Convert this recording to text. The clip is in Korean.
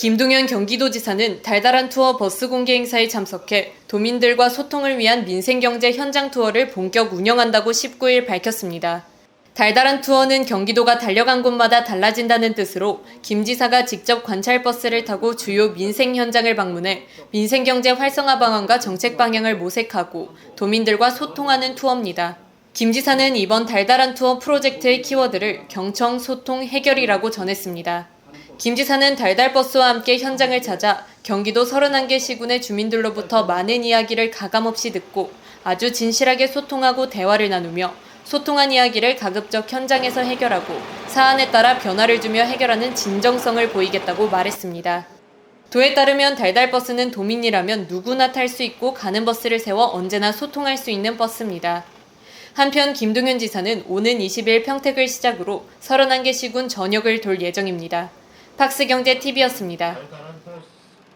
김동연 경기도지사는 달달한 투어 버스 공개 행사에 참석해 도민들과 소통을 위한 민생경제 현장 투어를 본격 운영한다고 19일 밝혔습니다. 달달한 투어는 경기도가 달려간 곳마다 달라진다는 뜻으로 김 지사가 직접 관찰 버스를 타고 주요 민생 현장을 방문해 민생경제 활성화 방안과 정책 방향을 모색하고 도민들과 소통하는 투어입니다. 김 지사는 이번 달달한 투어 프로젝트의 키워드를 경청, 소통, 해결이라고 전했습니다. 김 지사는 달달버스와 함께 현장을 찾아 경기도 31개 시군의 주민들로부터 많은 이야기를 가감없이 듣고 아주 진실하게 소통하고 대화를 나누며 소통한 이야기를 가급적 현장에서 해결하고 사안에 따라 변화를 주며 해결하는 진정성을 보이겠다고 말했습니다. 도에 따르면 달달버스는 도민이라면 누구나 탈 수 있고 가는 버스를 세워 언제나 소통할 수 있는 버스입니다. 한편 김동연 지사는 오는 20일 평택을 시작으로 31개 시군 전역을 돌 예정입니다. 버스